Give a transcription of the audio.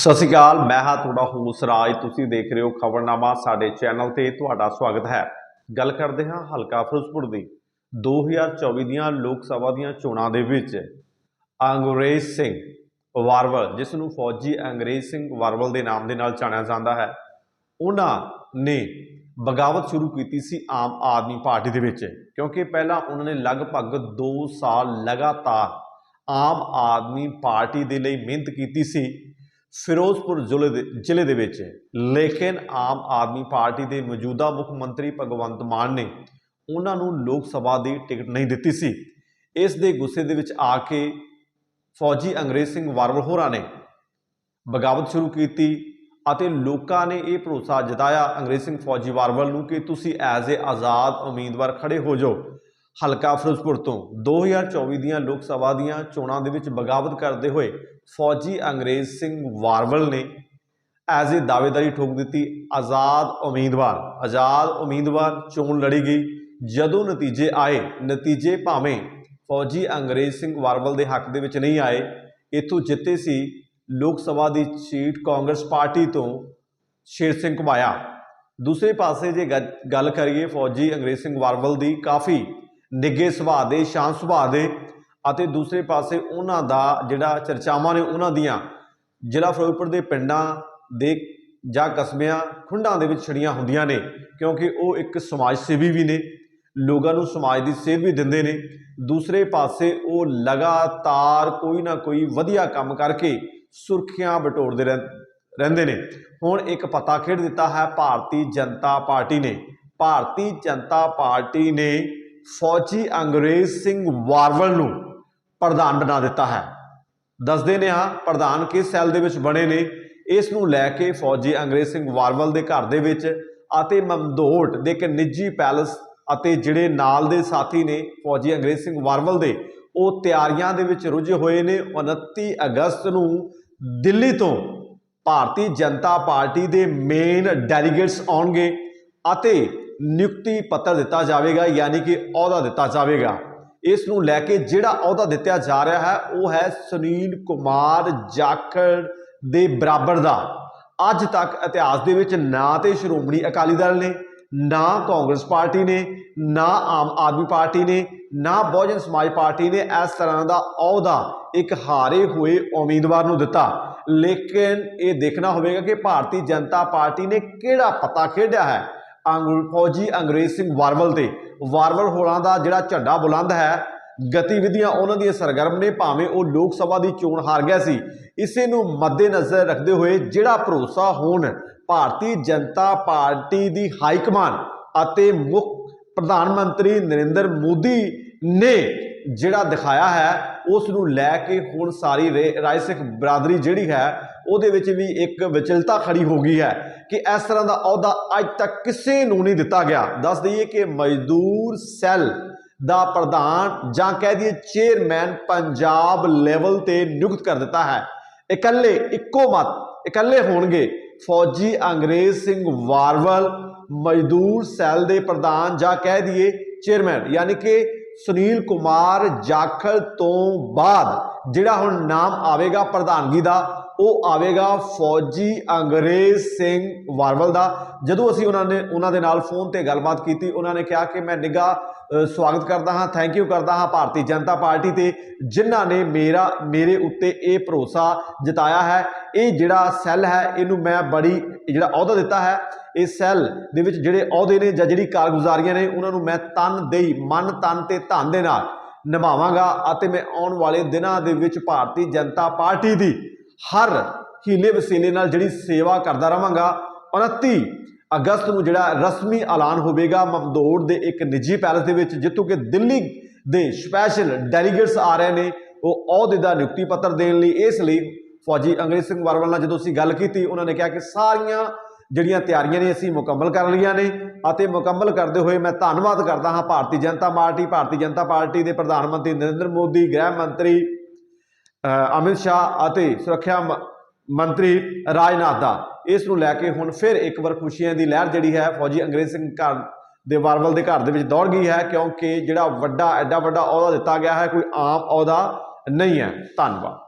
ਸਤਿ ਸ਼੍ਰੀ ਅਕਾਲ, ਮੈਂ ਹਾਂ ਤੁਹਾਡਾ ਹੋਸ ਰਾਜ। ਤੁਸੀਂ ਦੇਖ ਰਹੇ ਹੋ ਖਬਰਨਾਮਾ ਸਾਡੇ ਚੈਨਲ ਤੇ ਤੁਹਾਡਾ ਸਵਾਗਤ ਹੈ। ਗੱਲ ਕਰਦੇ ਹਾਂ ਹਲਕਾ ਫਿਰੋਜ਼ਪੁਰ ਦੀ। 2024 ਦੀਆਂ ਲੋਕ ਸਭਾ ਦੀਆਂ ਚੋਣਾਂ ਦੇ ਵਿੱਚ ਅੰਗਰੇਜ਼ ਸਿੰਘ ਵਾਰਵਲ, ਜਿਸ ਨੂੰ ਫੌਜੀ ਅੰਗਰੇਜ਼ ਸਿੰਘ ਵਾਰਵਲ ਦੇ ਨਾਮ ਦੇ ਨਾਲ ਜਾਣਿਆ ਜਾਂਦਾ ਹੈ, ਉਹਨਾਂ ਨੇ ਬਗਾਵਤ ਸ਼ੁਰੂ ਕੀਤੀ ਸੀ ਆਮ ਆਦਮੀ ਪਾਰਟੀ ਦੇ ਵਿੱਚ, ਕਿਉਂਕਿ ਪਹਿਲਾਂ ਉਹਨਾਂ ਨੇ ਲਗਭਗ 2 ਸਾਲ ਲਗਾਤਾਰ ਆਮ ਆਦਮੀ ਪਾਰਟੀ ਦੇ ਲਈ ਮਿਹਨਤ ਕੀਤੀ ਸੀ। ਫਿਰੋਜ਼ਪੁਰ ਜ਼ਿਲ੍ਹੇ ਦੇ ਜ਼ਿਲ੍ਹੇ ਦੇ ਵਿੱਚ। ਲੇਕਿਨ ਆਮ ਆਦਮੀ ਪਾਰਟੀ ਦੇ ਮੌਜੂਦਾ ਮੁੱਖ ਮੰਤਰੀ ਭਗਵੰਤ ਮਾਨ ਨੇ ਉਹਨਾਂ ਨੂੰ ਲੋਕ ਸਭਾ ਦੀ ਟਿਕਟ ਨਹੀਂ ਦਿੱਤੀ ਸੀ। ਇਸ ਦੇ ਗੁੱਸੇ ਦੇ ਵਿੱਚ ਆ ਕੇ ਫੌਜੀ ਅੰਗਰੇਜ਼ ਸਿੰਘ ਵਾਰਵਲ ਹੋਰਾਂ ਨੇ ਬਗਾਵਤ ਸ਼ੁਰੂ ਕੀਤੀ ਅਤੇ ਲੋਕਾਂ ਨੇ ਇਹ ਭਰੋਸਾ ਜਤਾਇਆ ਅੰਗਰੇਜ਼ ਸਿੰਘ ਫੌਜੀ ਵਾਰਵਲ ਨੂੰ ਕਿ ਤੁਸੀਂ ਐਜ਼ ਏ ਆਜ਼ਾਦ ਉਮੀਦਵਾਰ ਖੜੇ ਹੋ ਜਾਓ। ਹਲਕਾ ਫਿਰੋਜ਼ਪੁਰ ਤੋਂ 2024 ਦੀਆਂ ਲੋਕ ਸਭਾ ਦੀਆਂ ਚੋਣਾਂ ਦੇ ਵਿੱਚ ਬਗਾਵਤ ਕਰਦੇ ਹੋਏ ਫੌਜੀ ਅੰਗਰੇਜ਼ ਸਿੰਘ ਵਾਰਵਲ ਨੇ ਐਜ਼ ਏ ਦਾਅਵੇਦਾਰੀ ਠੋਕ ਦਿੱਤੀ, ਆਜ਼ਾਦ ਉਮੀਦਵਾਰ ਆਜ਼ਾਦ ਉਮੀਦਵਾਰ ਚੋਣ ਲੜੀ ਗਈ। ਜਦੋਂ ਨਤੀਜੇ ਆਏ, ਨਤੀਜੇ ਭਾਵੇਂ ਫੌਜੀ ਅੰਗਰੇਜ਼ ਸਿੰਘ ਵਾਰਵਲ ਦੇ ਹੱਕ ਦੇ ਵਿੱਚ ਨਹੀਂ ਆਏ, ਇਥੋਂ ਜਿੱਤੇ ਸੀ ਲੋਕ ਸਭਾ ਦੀ ਸੀਟ ਕਾਂਗਰਸ ਪਾਰਟੀ ਤੋਂ ਸ਼ੇਰ ਸਿੰਘ ਘੁਮਾਇਆ ਦੂਸਰੇ ਪਾਸੇ ਜੇ ਗੱਲ ਕਰੀਏ ਫੌਜੀ ਅੰਗਰੇਜ਼ ਸਿੰਘ ਵਾਰਵਲ ਦੀ, ਕਾਫੀ ਨਿੱਘੇ ਸੁਭਾਅ ਦੇ, ਸ਼ਾਂਤ ਸੁਭਾਅ ਦੇ ਅਤੇ ਦੂਸਰੇ ਪਾਸੇ ਉਹਨਾਂ ਦਾ ਜਿਹੜਾ ਚਰਚਾਵਾਂ ਨੇ ਉਹਨਾਂ ਦੀਆਂ, ਜ਼ਿਲ੍ਹਾ ਫਿਰੋਜ਼ਪੁਰ ਦੇ ਪਿੰਡਾਂ ਦੇ ਜਾਂ ਕਸਬਿਆਂ, ਖੁੰਡਾਂ ਦੇ ਵਿੱਚ ਛੜੀਆਂ ਹੁੰਦੀਆਂ ਨੇ, ਕਿਉਂਕਿ ਉਹ ਇੱਕ ਸਮਾਜ ਸੇਵੀ ਵੀ ਨੇ, ਲੋਕਾਂ ਨੂੰ ਸਮਾਜ ਦੀ ਸੇਧ ਵੀ ਦਿੰਦੇ ਨੇ। ਦੂਸਰੇ ਪਾਸੇ ਉਹ ਲਗਾਤਾਰ ਕੋਈ ਨਾ ਕੋਈ ਵਧੀਆ ਕੰਮ ਕਰਕੇ ਸੁਰਖੀਆਂ ਬਟੋਰਦੇ ਰਹਿ- ਰਹਿੰਦੇ ਨੇ। ਹੁਣ ਇੱਕ ਪਤਾ ਖੇਡ ਦਿੱਤਾ ਹੈ, ਭਾਰਤੀ ਜਨਤਾ ਪਾਰਟੀ ਨੇ। ਭਾਰਤੀ ਜਨਤਾ ਪਾਰਟੀ ਨੇ ਫੌਜੀ ਅੰਗਰੇਜ਼ ਸਿੰਘ ਵਾਰਵਲ ਨੂੰ ਪ੍ਰਧਾਨ ਬਣਾ ਦਿੱਤਾ ਹੈ। ਦੱਸਦੇ ਨੇ ਹਾਂ, ਪ੍ਰਧਾਨ ਕਿਸ ਸੈੱਲ ਦੇ ਵਿੱਚ ਬਣੇ ਨੇ? ਇਸ ਨੂੰ ਲੈ ਕੇ ਫੌਜੀ ਅੰਗਰੇਜ਼ ਸਿੰਘ ਵਾਰਵਲ ਦੇ ਘਰ ਦੇ ਵਿੱਚ ਅਤੇ ਮਮਦੋਟ ਦੇ ਇੱਕ ਨਿੱਜੀ ਪੈਲਸ ਅਤੇ ਜਿਹੜੇ ਨਾਲ ਦੇ ਸਾਥੀ ਨੇ ਫੌਜੀ ਅੰਗਰੇਜ਼ ਸਿੰਘ ਵਾਰਵਲ ਦੇ, ਉਹ ਤਿਆਰੀਆਂ ਦੇ ਵਿੱਚ ਰੁੱਝੇ ਹੋਏ ਨੇ। 29 ਅਗਸਤ ਨੂੰ ਦਿੱਲੀ ਤੋਂ ਭਾਰਤੀ ਜਨਤਾ ਪਾਰਟੀ ਦੇ ਮੇਨ ਡੈਲੀਗੇਟਸ ਆਉਣਗੇ ਅਤੇ ਨਿਯੁਕਤੀ ਪੱਤਰ ਦਿੱਤਾ ਜਾਵੇਗਾ, ਯਾਨੀ ਕਿ ਅਹੁਦਾ ਦਿੱਤਾ ਜਾਵੇਗਾ। ਇਸ ਨੂੰ ਲੈ ਕੇ ਜਿਹੜਾ ਅਹੁਦਾ ਦਿੱਤਾ ਜਾ ਰਿਹਾ ਹੈ, ਉਹ ਹੈ ਸੁਨੀਲ ਕੁਮਾਰ ਜਾਖੜ ਦੇ ਬਰਾਬਰ ਦਾ। ਅੱਜ ਤੱਕ ਇਤਿਹਾਸ ਦੇ ਵਿੱਚ ਨਾ ਤੇ ਸ਼੍ਰੋਮਣੀ ਅਕਾਲੀ ਦਲ ਨੇ, ਨਾ ਕਾਂਗਰਸ ਪਾਰਟੀ ਨੇ, ਨਾ ਆਮ ਆਦਮੀ ਪਾਰਟੀ ਨੇ, ਨਾ ਬਹੁਜਨ ਸਮਾਜ ਪਾਰਟੀ ਨੇ ਇਸ ਤਰ੍ਹਾਂ ਦਾ ਅਹੁਦਾ ਇੱਕ ਹਾਰੇ ਹੋਏ ਉਮੀਦਵਾਰ ਨੂੰ ਦਿੱਤਾ। ਲੇਕਿਨ ਇਹ ਦੇਖਣਾ ਹੋਵੇਗਾ ਕਿ ਭਾਰਤੀ ਜਨਤਾ ਪਾਰਟੀ ਨੇ ਕਿਹੜਾ ਪਤਾ ਖੇਡਿਆ ਹੈ। ਫੌਜੀ ਅੰਗਰੇਜ਼ ਸਿੰਘ ਵਾਰਵਲ ਤੇ। ਵਾਰਵਲ ਹੋਰਾਂ ਦਾ ਜਿਹੜਾ ਝੰਡਾ ਬੁਲੰਦ ਹੈ, ਗਤੀਵਿਧੀਆਂ ਉਹਨਾਂ ਦੀਆਂ ਸਰਗਰਮ ਨੇ, ਭਾਵੇਂ ਉਹ ਲੋਕ ਸਭਾ ਦੀ ਚੋਣ ਹਾਰ ਗਿਆ ਸੀ। ਇਸੇ ਨੂੰ ਮੱਦੇਨਜ਼ਰ ਰੱਖਦੇ ਹੋਏ ਜਿਹੜਾ ਭਰੋਸਾ ਹੋਣ ਭਾਰਤੀ ਜਨਤਾ ਪਾਰਟੀ ਦੀ ਹਾਈ ਕਮਾਨ ਅਤੇ ਮੁੱਖ ਪ੍ਰਧਾਨ ਮੰਤਰੀ ਨਰਿੰਦਰ ਮੋਦੀ ਨੇ ਜਿਹੜਾ ਦਿਖਾਇਆ ਹੈ, ਉਸ ਨੂੰ ਲੈ ਕੇ ਹੁਣ ਸਾਰੀ ਰੇ- ਰਾਏ ਸਿੱਖ ਬਰਾਦਰੀ ਜਿਹੜੀ ਹੈ ਉਹਦੇ ਵਿੱਚ ਵੀ ਇੱਕ ਵਿਚਲਤਾ ਖੜੀ ਹੋ ਗਈ ਹੈ ਕਿ ਇਸ ਤਰ੍ਹਾਂ ਦਾ ਅਹੁਦਾ ਅੱਜ ਤੱਕ ਕਿਸੇ ਨੂੰ ਨਹੀਂ ਦਿੱਤਾ ਗਿਆ। ਦੱਸ ਦਈਏ ਕਿ ਮਜ਼ਦੂਰ ਸੈੱਲ ਦਾ ਪ੍ਰਧਾਨ ਜਾਂ ਕਹਿ ਦਈਏ ਚੇਅਰਮੈਨ ਪੰਜਾਬ ਲੈਵਲ ਤੇ ਨਿਯੁਕਤ ਕਰ ਦਿੱਤਾ ਹੈ। ਇਕੱਲੇ ਇੱਕੋ ਮਤ, ਇਕੱਲੇ ਹੋਣਗੇ ਫੌਜੀ ਅੰਗਰੇਜ਼ ਸਿੰਘ ਵਾਰਵਲ, ਮਜ਼ਦੂਰ ਸੈੱਲ ਦੇ ਪ੍ਰਧਾਨ ਜਾਂ ਕਹਿ ਦਈਏ ਚੇਅਰਮੈਨ, ਯਾਨੀ ਕਿ ਸੁਨੀਲ ਕੁਮਾਰ ਜਾਖੜ ਤੋਂ ਬਾਅਦ ਜਿਹੜਾ ਹੁਣ ਨਾਮ ਆਵੇਗਾ ਪ੍ਰਧਾਨਗੀ ਦਾ, ਉਹ ਆਵੇਗਾ ਫੌਜੀ ਅੰਗਰੇਜ਼ ਸਿੰਘ ਵਾਰਵਲ ਦਾ। ਜਦੋਂ ਅਸੀਂ ਉਹਨਾਂ ਨੇ, ਉਹਨਾਂ ਦੇ ਨਾਲ ਫੋਨ ਤੇ ਗੱਲਬਾਤ ਕੀਤੀ, ਉਹਨਾਂ ਨੇ ਕਿਹਾ ਕਿ ਮੈਂ ਨਿੱਘਾ ਸਵਾਗਤ ਕਰਦਾ ਹਾਂ ਥੈਂਕ ਯੂ ਕਰਦਾ ਹਾਂ ਭਾਰਤੀ ਜਨਤਾ ਪਾਰਟੀ ਤੇ, ਜਿਨ੍ਹਾਂ ਨੇ ਮੇਰਾ, ਮੇਰੇ ਉੱਤੇ ਇਹ ਭਰੋਸਾ ਜਤਾਇਆ ਹੈ। ਇਹ ਜਿਹੜਾ ਸੈੱਲ ਹੈ, ਇਹਨੂੰ ਮੈਂ ਬੜੀ ਜਿਹੜਾ ਅਹੁਦਾ ਦਿੱਤਾ ਹੈ, ਇਹ ਸੈੱਲ ਦੇ ਵਿੱਚ ਜਿਹੜੇ ਅਹੁਦੇ ਨੇ ਜਾਂ ਜਿਹੜੀ ਕਾਰਗੁਜ਼ਾਰੀਆਂ ਨੇ, ਉਹਨਾਂ ਨੂੰ ਮੈਂ ਤਨ ਦੇਈ, ਮਨ ਤਨ ਤੇ ਧਨ ਦੇ ਨਾਲ ਨਿਭਾਵਾਂਗਾ ਅਤੇ ਮੈਂ ਆਉਣ ਵਾਲੇ ਦਿਨਾਂ ਦੇ ਵਿੱਚ ਭਾਰਤੀ ਜਨਤਾ ਪਾਰਟੀ ਦੀ ਹਰ ਹੀਲੇ ਵਸੀਲੇ ਨਾਲ ਜਿਹੜੀ ਸੇਵਾ ਕਰਦਾ ਰਵਾਂਗਾ 29 ਅਗਸਤ ਨੂੰ ਜਿਹੜਾ ਰਸਮੀ ਐਲਾਨ ਹੋਵੇਗਾ ਮਮਦੋੜ ਦੇ ਇੱਕ ਨਿੱਜੀ ਪੈਲਸ ਦੇ ਵਿੱਚ, ਜਿੱਥੋਂ ਕਿ ਦਿੱਲੀ ਦੇ ਸਪੈਸ਼ਲ ਡੈਲੀਗੇਟਸ ਆ ਰਹੇ ਨੇ, ਉਹ ਅਹੁਦੇ ਦਾ ਨਿਯੁਕਤੀ ਪੱਤਰ ਦੇਣ ਲਈ, ਇਸ ਲਈ ਫੌਜੀ ਅੰਗਰੇਜ਼ ਸਿੰਘ ਵਾਰਵਲ ਨਾਲ ਜਦੋਂ ਅਸੀਂ ਗੱਲ ਕੀਤੀ, ਉਹਨਾਂ ਨੇ ਕਿਹਾ ਕਿ ਸਾਰੀਆਂ ਜਿਹੜੀਆਂ ਤਿਆਰੀਆਂ ਨੇ ਅਸੀਂ ਮੁਕੰਮਲ ਕਰ ਲਈਆਂ ਨੇ ਅਤੇ ਮੁਕੰਮਲ ਕਰਦੇ ਹੋਏ ਮੈਂ ਧੰਨਵਾਦ ਕਰਦਾ ਹਾਂ ਭਾਰਤੀ ਜਨਤਾ ਪਾਰਟੀ, ਭਾਰਤੀ ਜਨਤਾ ਪਾਰਟੀ ਦੇ ਪ੍ਰਧਾਨ ਮੰਤਰੀ ਨਰਿੰਦਰ ਮੋਦੀ, ਗ੍ਰਹਿ ਮੰਤਰੀ ਅਮਿਤ ਸ਼ਾਹ ਅਤੇ ਸੁਰੱਖਿਆ ਮ- ਮੰਤਰੀ ਰਾਜਨਾਥ ਦਾ। ਇਸ ਨੂੰ ਲੈ ਕੇ ਹੁਣ ਫਿਰ ਇੱਕ ਵਾਰ ਖੁਸ਼ੀਆਂ ਦੀ ਲਹਿਰ ਜਿਹੜੀ ਹੈ ਫੌਜੀ ਅੰਗਰੇਜ਼ ਸਿੰਘ ਘਰ ਦੇ ਵਾਰਵਲ ਦੇ ਘਰ ਦੇ ਵਿੱਚ ਦੌੜ ਗਈ ਹੈ ਕਿਉਂਕਿ ਜਿਹੜਾ ਵੱਡਾ, ਐਡਾ ਵੱਡਾ ਅਹੁਦਾ ਦਿੱਤਾ ਗਿਆ ਹੈ, ਕੋਈ ਆਮ ਅਹੁਦਾ ਨਹੀਂ ਹੈ। ਧੰਨਵਾਦ।